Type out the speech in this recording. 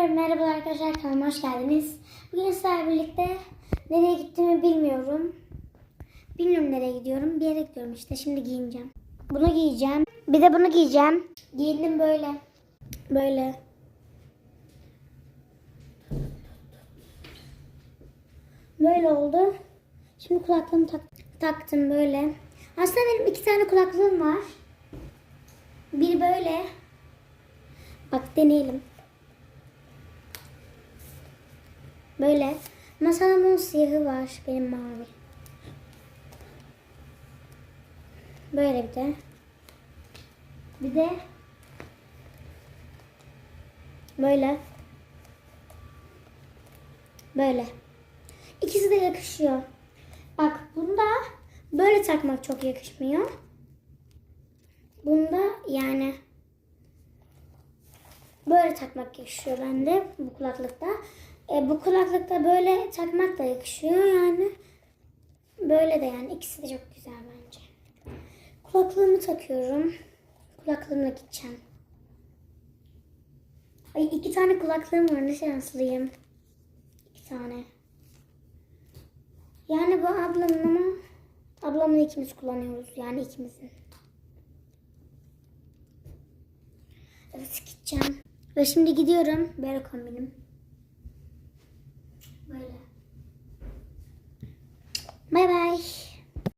Merhaba, merhaba arkadaşlar kanalıma hoş geldiniz. Bugün sizlerle birlikte nereye gittiğimi bilmiyorum. Bilmiyorum nereye gidiyorum. Bir yere gidiyorum işte. Şimdi giyineceğim. Bunu giyeceğim. Bir de bunu giyeceğim. Giyindim böyle. Böyle. Böyle oldu. Şimdi kulaklığımı tak taktım böyle. Aslında benim iki tane kulaklığım var. Bir böyle. Bak deneyelim. Böyle. Masamın siyahı var. Benim mavi. Böyle bir de. Bir de böyle. Böyle. İkisi de yakışıyor. Bak bunda böyle takmak çok yakışmıyor. Bunda yani böyle takmak yakışıyor bende bu kulaklıkta. E, bu kulaklıkta böyle takmak da yakışıyor yani. Böyle de yani ikisi de çok güzel bence. Kulaklığımı takıyorum. Kulaklığımla gideceğim. Ay iki tane kulaklığım var ne şanslıyım. İki tane. Yani bu ablamın ama ablamla ikimiz kullanıyoruz yani ikimizin. Evet gideceğim. Ve şimdi gidiyorum. Böyle kombinim. Böyle. Bay bay.